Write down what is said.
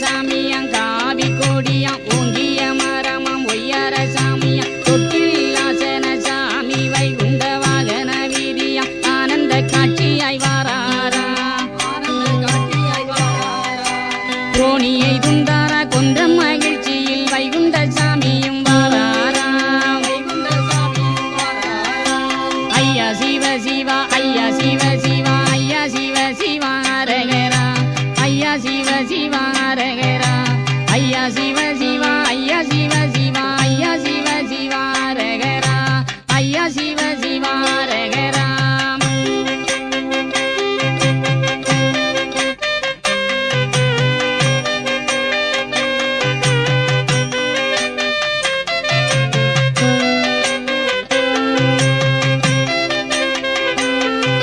சாமியம் காவி கொடியம் ஓங்கிய மரமம் ஒய்யார சாமியம். தொட்டில்லாசன சாமி வைகுண்ட வாகன வீதியம். ஆனந்த காட்சியாய் வாராராம் ரோணியை துந்தாரா கொன்ற மகிழ்ச்சியில் வைகுண்ட சாமியும் வாராராம் ஐயா சிவ சிவா ஐயா சிவ.